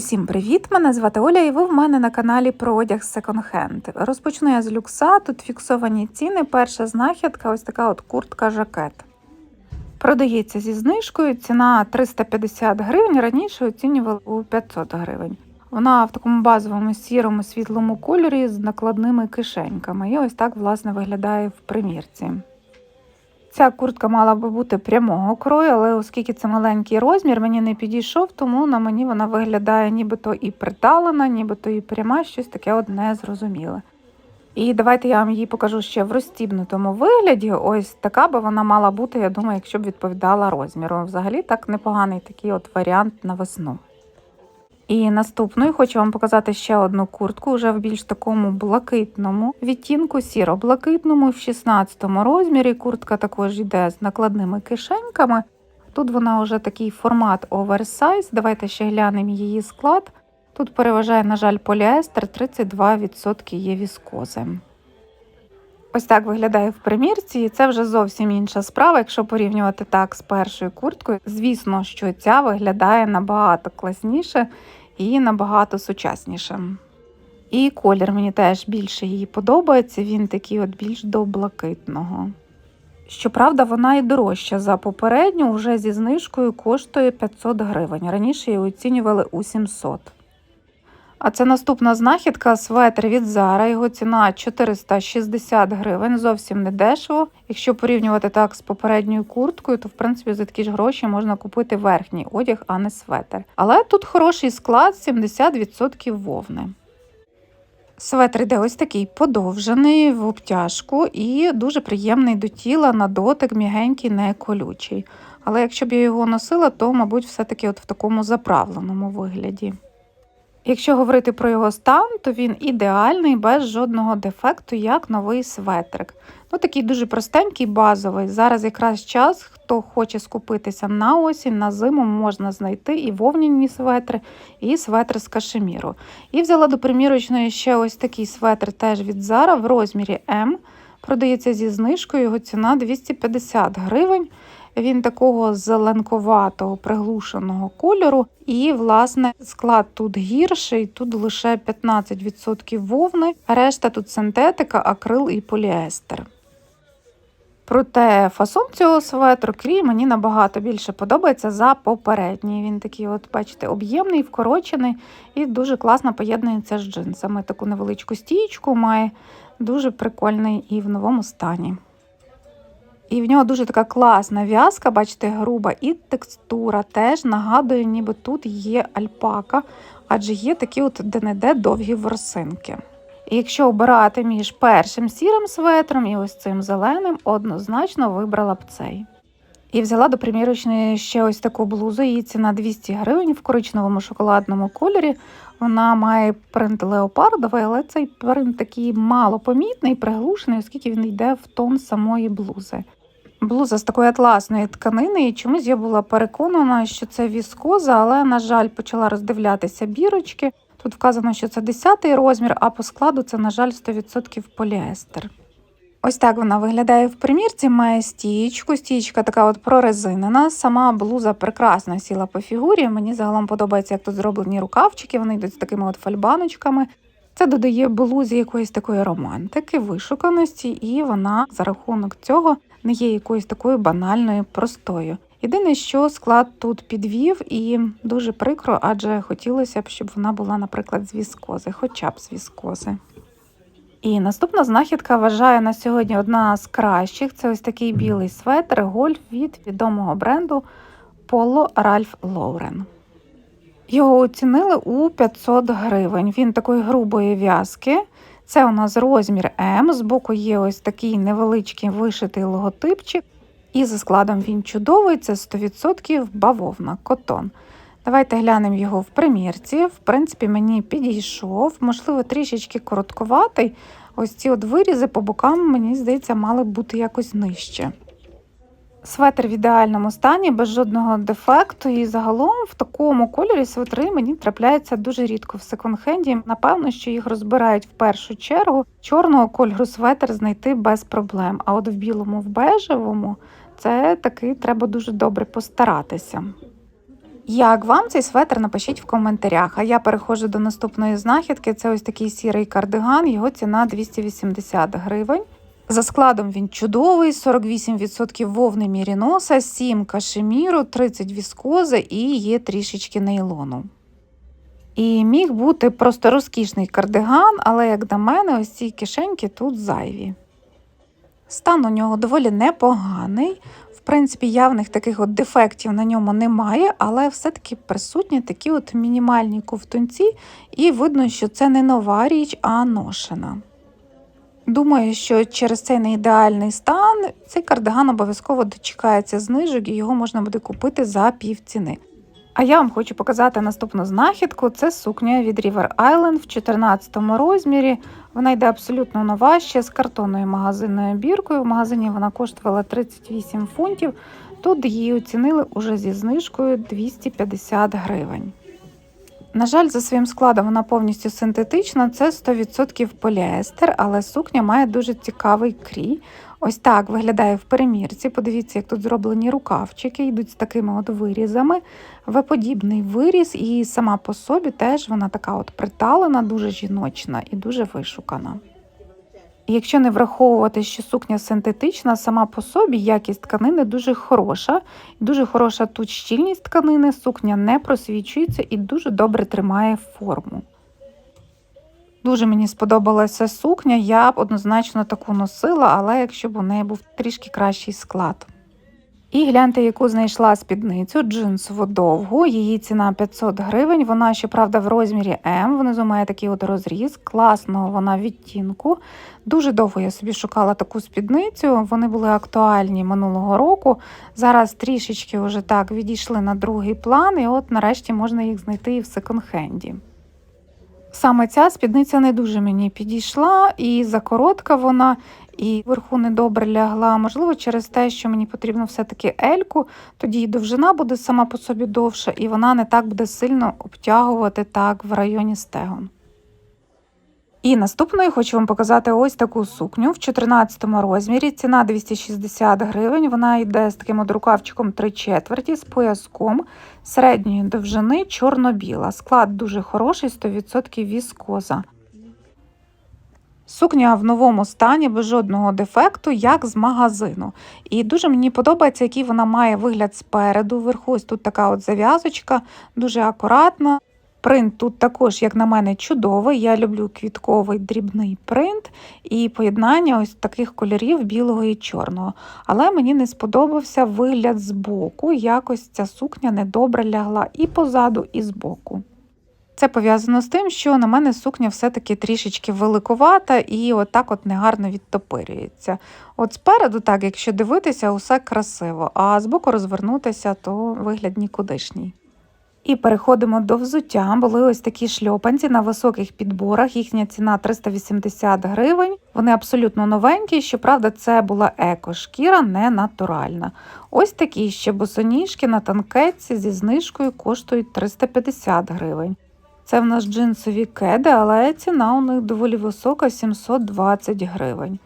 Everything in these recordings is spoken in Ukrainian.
Усім привіт! Мене звати Оля, і ви в мене на каналі про одяг секонд-хенд. Розпочну я з люкса. Тут фіксовані ціни. Перша знахідка ось така от куртка жакет. Продається зі знижкою. Ціна 350 гривень. Раніше оцінювали у 500 гривень. Вона в такому базовому сірому світлому кольорі з накладними кишеньками. І ось так власне виглядає в примірці. Ця куртка мала би бути прямого крою, але оскільки це маленький розмір, мені не підійшов, тому на мені вона виглядає нібито і приталена, нібито і пряма, щось таке от незрозуміле. І давайте я вам її покажу ще в розстібнутому вигляді. Ось така би вона мала бути, я думаю, якщо б відповідала розміру. Взагалі так непоганий такий от варіант на весну. І наступною хочу вам показати ще одну куртку, вже в більш такому блакитному відтінку, сіро-блакитному, в 16 розмірі. Куртка також йде з накладними кишеньками. Тут вона вже такий формат оверсайз. Давайте ще глянемо її склад. Тут переважає, на жаль, поліестер, 32% є віскози. Ось так виглядає в примірці, і це вже зовсім інша справа, якщо порівнювати так з першою курткою. Звісно, що ця виглядає набагато класніше і набагато сучасніше. І колір мені теж більше її подобається, він такий от більш до блакитного. Щоправда, вона і дорожча за попередню, вже зі знижкою коштує 500 гривень. Раніше її оцінювали у 700. А це наступна знахідка светр від Zara. Його ціна 460 гривень, зовсім не дешево. Якщо порівнювати так з попередньою курткою, то в принципі за такі ж гроші можна купити верхній одяг, а не светр. Але тут хороший склад 70% вовни. Светр йде ось такий подовжений в обтяжку і дуже приємний до тіла на дотик, м'ягенький, не колючий. Але якщо б я його носила, то, мабуть, все-таки от в такому заправленому вигляді. Якщо говорити про його стан, то він ідеальний, без жодного дефекту, як новий светрик. Ну, Такий дуже простенький, базовий. Зараз якраз час, хто хоче скупитися на осінь, на зиму можна знайти і вовняні светри, і светр з кашеміру. І взяла до примірочної ще ось такий светр теж від Zara в розмірі М. Продається зі знижкою, його ціна 250 гривень. Він такого зеленковатого, приглушеного кольору. І, власне, склад тут гірший, тут лише 15% вовни, решта тут синтетика, акрил і поліестер. Проте фасон цього светру крій мені набагато більше подобається за попередній. Він такий, от, бачите, об'ємний, вкорочений і дуже класно поєднується з джинсами. Таку невеличку стійку має, дуже прикольний і в новому стані. І в нього дуже така класна в'язка, бачите, груба, і текстура теж нагадує, ніби тут є альпака, адже є такі от де-не-де довгі ворсинки. І якщо обирати між першим сірим светром і ось цим зеленим, однозначно вибрала б цей. І взяла до примірочної ще ось таку блузу, її ціна 200 гривень в коричневому шоколадному кольорі. Вона має принт леопардовий, але цей принт такий малопомітний, приглушений, оскільки він йде в тон самої блузи. Блуза з такої атласної тканини, і чомусь я була переконана, що це віскоза, але, на жаль, почала роздивлятися бірочки. Тут вказано, що це 10 розмір, а по складу це, на жаль, 100% поліестер. Ось так вона виглядає в примірці, має стічку. Стічка така от прорезинена. Сама блуза прекрасно сіла по фігурі. Мені загалом подобається, як тут зроблені рукавчики, вони йдуть з такими от фальбаночками. Це додає блузі якоїсь такої романтики, вишуканості, і вона за рахунок цього не є якоюсь такою банальною простою. Єдине, що склад тут підвів, і дуже прикро, адже хотілося б, щоб вона була, наприклад, з віскози, хоча б з віскози. І наступна знахідка вважає на сьогодні одна з кращих. Це ось такий білий светр гольф від відомого бренду Polo Ralph Lauren. Його оцінили у 500 гривень. Він такої грубої в'язки. Це у нас розмір М. Збоку є ось такий невеличкий вишитий логотипчик. І за складом він чудовий, це 100% бавовна, котон. Давайте глянемо його в примірці. В принципі, мені підійшов, можливо, трішечки коротковатий. Ось ці от вирізи по бокам, мені здається, мали бути якось нижче. Светр в ідеальному стані, без жодного дефекту, і загалом в такому кольорі светри мені трапляються дуже рідко в секонд-хенді. Напевно, що їх розбирають в першу чергу. Чорного кольору светр знайти без проблем. А от в білому, в бежевому це таки треба дуже добре постаратися. Як вам цей светр, напишіть в коментарях. А я переходжу до наступної знахідки. Це ось такий сірий кардиган, його ціна 280 гривень. За складом він чудовий, 48% вовни міріноса, 7 кашеміру, 30 віскози і є трішечки нейлону. І міг бути просто розкішний кардиган, але, як на мене, ось ці кишеньки тут зайві. Стан у нього доволі непоганий. В принципі, явних таких от дефектів на ньому немає, але все-таки присутні такі от мінімальні ковтунці, і видно, що це не нова річ, а ношена. Думаю, що через цей неідеальний стан цей кардиган обов'язково дочекається знижок і його можна буде купити за півціни. А я вам хочу показати наступну знахідку. Це сукня від River Island в 14 розмірі. Вона йде абсолютно нова, ще з картонною магазинною біркою. В магазині вона коштувала 38 фунтів. Тут її оцінили уже зі знижкою 250 гривень. На жаль, за своїм складом вона повністю синтетична, це 100% поліестер, але сукня має дуже цікавий крій. Ось так виглядає в перемірці. Подивіться, як тут зроблені рукавчики, йдуть з такими от вирізами. В-подібний виріз, і сама по собі теж вона така от приталена, дуже жіночна і дуже вишукана. Якщо не враховувати, що сукня синтетична, сама по собі якість тканини дуже хороша, дуже хороша тут щільність тканини, сукня не просвічується і дуже добре тримає форму. Дуже мені сподобалася сукня, я б однозначно таку носила, але якщо б у неї був трішки кращий склад. І гляньте, яку знайшла спідницю джинсову довгу. Її ціна 500 гривень. Вона, щоправда, в розмірі М. Внизу має такий от розріз, класного вона відтінку. Дуже довго я собі шукала таку спідницю. Вони були актуальні минулого року. Зараз трішечки вже так відійшли на другий план, і от нарешті можна їх знайти і в секонд-хенді. Саме ця спідниця не дуже мені підійшла, і закоротка вона, і вверху недобре лягла. Можливо, через те, що мені потрібно все-таки ельку, тоді і довжина буде сама по собі довша, і вона не так буде сильно обтягувати так в районі стегон. І наступною хочу вам показати ось таку сукню в 14 розмірі. Ціна 260 гривень. Вона йде з таким от рукавчиком 3 четверті, з пояском середньої довжини чорно-біла. Склад дуже хороший, 100% віскоза. Сукня в новому стані без жодного дефекту, як з магазину. І дуже мені подобається, який вона має вигляд спереду. Вверху ось тут така от зав'язочка, дуже акуратна. Принт тут також, як на мене, чудовий. Я люблю квітковий дрібний принт і поєднання ось таких кольорів білого і чорного. Але мені не сподобався вигляд збоку. Якось ця сукня недобре лягла і позаду, і збоку. Це пов'язано з тим, що на мене сукня все-таки трішечки великувата і отак от негарно відтопирюється. От спереду, так, якщо дивитися, усе красиво, а збоку розвернутися, то вигляд нікудишній. І переходимо до взуття. Були ось такі шльопанці на високих підборах. Їхня ціна 380 гривень. Вони абсолютно новенькі. Щоправда, це була еко-шкіра, не натуральна. Ось такі ще босоніжки на танкетці зі знижкою коштують 350 гривень. Це в нас джинсові кеди, але ціна у них доволі висока 720 гривень.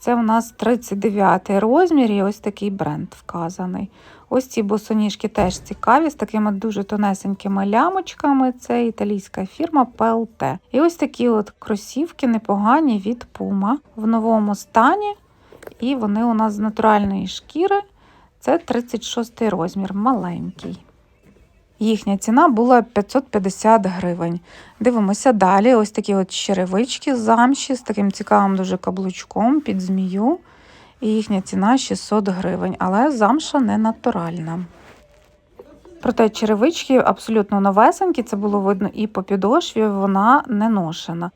Це у нас 39 розмір і ось такий бренд вказаний. Ось ці босоніжки теж цікаві, з такими дуже тонесенькими лямочками. Це італійська фірма PLT. І ось такі от кросівки непогані від Puma в новому стані. І вони у нас з натуральної шкіри. Це 36 розмір, маленький. Їхня ціна була 550 гривень. Дивимося далі. Ось такі от черевички замші з таким цікавим дуже каблучком під змію. І їхня ціна 600 гривень, але замша не натуральна. Проте черевички абсолютно новесенькі, це було видно і по підошві, вона не ношена.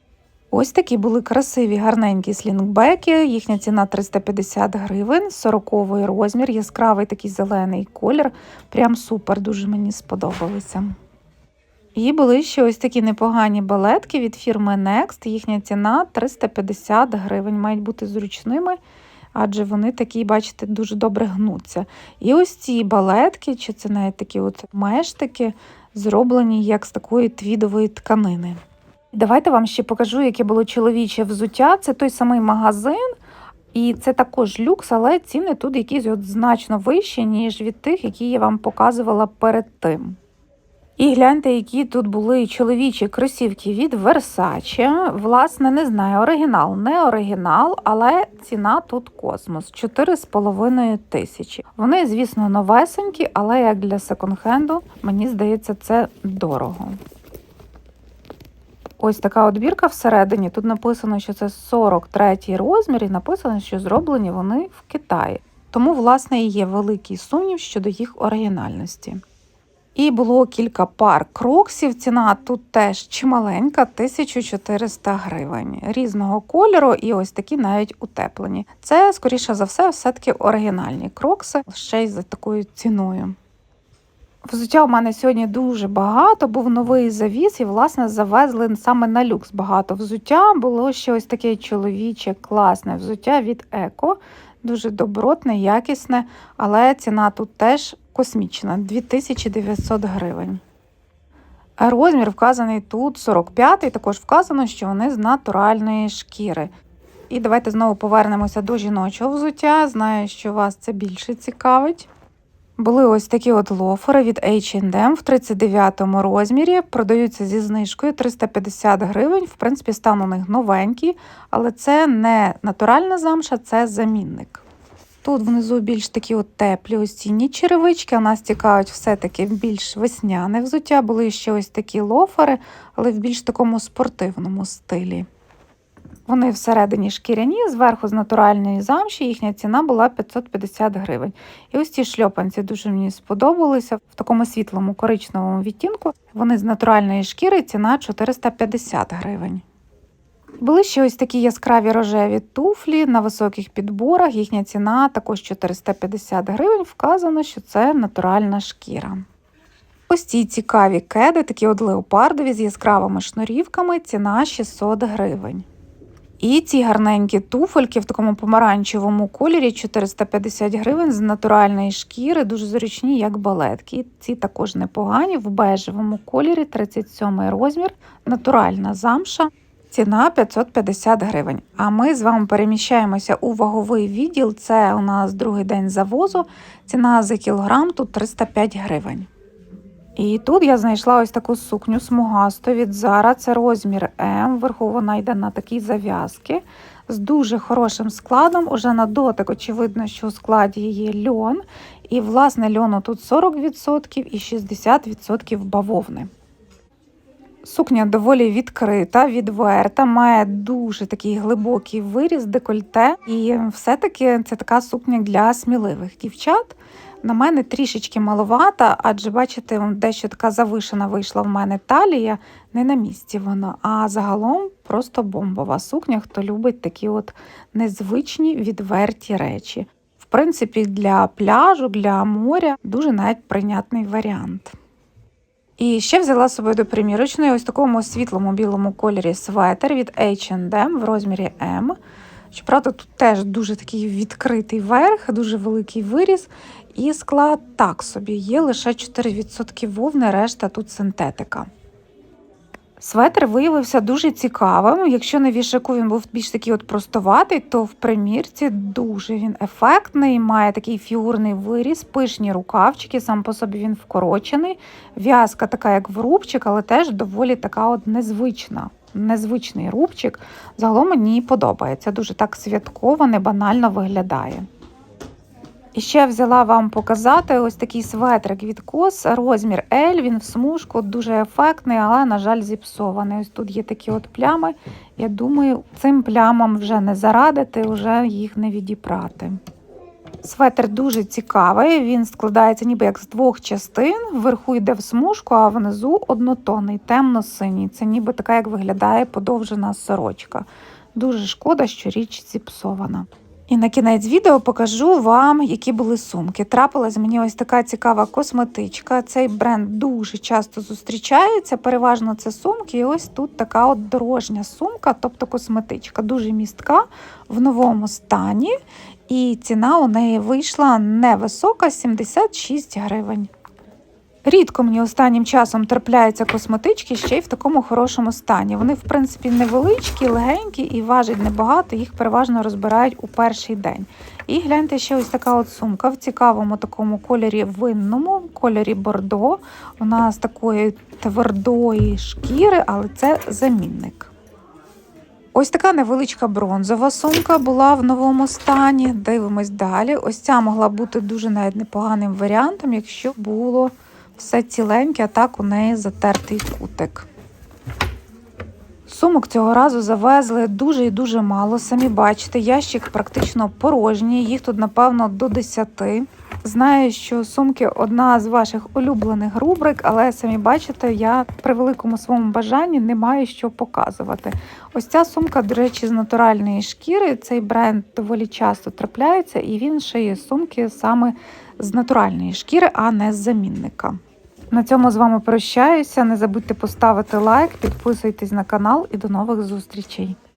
Ось такі були красиві, гарненькі слінгбеки, їхня ціна 350 гривень, 40 розмір, яскравий такий зелений колір. Прям супер, дуже мені сподобалися. І були ще ось такі непогані балетки від фірми Next. Їхня ціна 350 гривень, мають бути зручними, адже вони такі, бачите, дуже добре гнуться. І ось ці балетки, чи це навіть такі от мештики, зроблені як з такої твідової тканини. Давайте вам ще покажу, яке було чоловіче взуття. Це той самий магазин, і це також люкс, але ціни тут якісь от значно вищі, ніж від тих, які я вам показувала перед тим. І гляньте, які тут були чоловічі кросівки від Versace. Власне, не знаю, оригінал, не оригінал, але ціна тут космос 4,5 тисячі. Вони, звісно, новесенькі, але як для секонд-хенду, мені здається, це дорого. Ось така от бірка всередині. Тут написано, що це 43 розмір, і написано, що зроблені вони в Китаї. Тому, власне, і є великий сумнів щодо їх оригінальності. І було кілька пар кроксів. Ціна тут теж чималенька, 1400 гривень різного кольору, і ось такі навіть утеплені. Це, скоріше за все, все-таки оригінальні крокси, ще й за такою ціною. Взуття у мене сьогодні дуже багато, був новий завіс, і, власне, завезли саме на люкс багато взуття. Було ще ось таке чоловіче, класне взуття від Еко, дуже добротне, якісне, але ціна тут теж космічна 2900 гривень. Розмір вказаний тут 45 також вказано, що вони з натуральної шкіри. І давайте знову повернемося до жіночого взуття. Знаю, що вас це більше цікавить. Були ось такі от лофери від H&M в 39 розмірі. Продаються зі знижкою 350 гривень. В принципі, стан у них новенький, але це не натуральна замша, це замінник. Тут внизу більш такі от теплі осінні черевички. У нас цікавить все-таки більш весняне взуття. Були ще ось такі лофери, але в більш такому спортивному стилі. Вони всередині шкіряні, зверху з натуральної замші, їхня ціна була 550 гривень. І ось ці шльопанці дуже мені сподобалися в такому світлому коричневому відтінку. Вони з натуральної шкіри, ціна 450 гривень. Були ще ось такі яскраві рожеві туфлі на високих підборах. Їхня ціна також 450 гривень. Вказано, що це натуральна шкіра. Ось ці цікаві кеди, такі от леопардові з яскравими шнурівками, ціна 600 гривень. І ці гарненькі туфельки в такому помаранчевому кольорі 450 гривень з натуральної шкіри, дуже зручні, як балетки. Ці також непогані в бежевому кольорі, 37 розмір, натуральна замша. Ціна 550 гривень. А ми з вами переміщаємося у ваговий відділ. Це у нас другий день завозу. Ціна за кілограм тут 305 гривень. І тут я знайшла ось таку сукню смугасту від Zara. Це розмір М. Вверху вона йде на такі зав'язки з дуже хорошим складом. Уже на дотик, очевидно, що у складі є льон. І, власне, льону тут 40% і 60% бавовни. Сукня доволі відкрита, відверта, має дуже такий глибокий виріз, декольте. І все-таки це така сукня для сміливих дівчат. На мене трішечки маловата, адже, бачите, дещо така завишена вийшла в мене талія, не на місці вона, а загалом просто бомбова сукня, хто любить такі от незвичні відверті речі. В принципі, для пляжу, для моря дуже навіть прийнятний варіант. І ще взяла з собою до примірочної ось такому світлому білому кольорі светер від H&M в розмірі M. Щоправда, тут теж дуже такий відкритий верх, дуже великий виріз. І склад так собі, є лише 4% вовни, решта тут синтетика. Светр виявився дуже цікавим. Якщо на вішаку він був більш такий от простоватий, то в примірці дуже він ефектний, має такий фігурний виріз, пишні рукавчики, сам по собі він вкорочений. В'язка така, як в рубчик, але теж доволі така от незвична. Незвичний рубчик. Загалом мені подобається. Дуже так святково, не банально виглядає. І ще взяла вам показати ось такий светрик від кос, розмір L, він в смужку, дуже ефектний, але, на жаль, зіпсований. Ось тут є такі от плями. Я думаю, цим плямам вже не зарадити, вже їх не відіпрати. Светр дуже цікавий, він складається ніби як з двох частин. Вверху йде в смужку, а внизу однотонний, темно-синій. Це ніби така, як виглядає подовжена сорочка. Дуже шкода, що річ зіпсована. І на кінець відео покажу вам, які були сумки. Трапилась мені ось така цікава косметичка. Цей бренд дуже часто зустрічається. Переважно це сумки. І ось тут така от дорожня сумка, тобто косметичка, дуже містка в новому стані. І ціна у неї вийшла невисока 76 гривень. Рідко мені останнім часом трапляються косметички ще й в такому хорошому стані. Вони, в принципі, невеличкі, легенькі і важать небагато, їх переважно розбирають у перший день. І гляньте, ще ось така от сумка в цікавому такому кольорі винному, кольорі бордо. Вона з такої твердої шкіри, але це замінник. Ось така невеличка бронзова сумка була в новому стані. Дивимось далі. Ось ця могла бути дуже навіть непоганим варіантом, якщо було все ціленьке, а так у неї затертий кутик. Сумок цього разу завезли дуже і дуже мало. Самі бачите, ящик практично порожній, їх тут, напевно, до 10. Знаю, що сумки одна з ваших улюблених рубрик, але самі бачите, я при великому своєму бажанні не маю що показувати. Ось ця сумка, до речі, з натуральної шкіри. Цей бренд доволі часто трапляється, і він шиє сумки саме з натуральної шкіри, а не з замінника. На цьому з вами прощаюся. Не забудьте поставити лайк, підписуйтесь на канал і до нових зустрічей.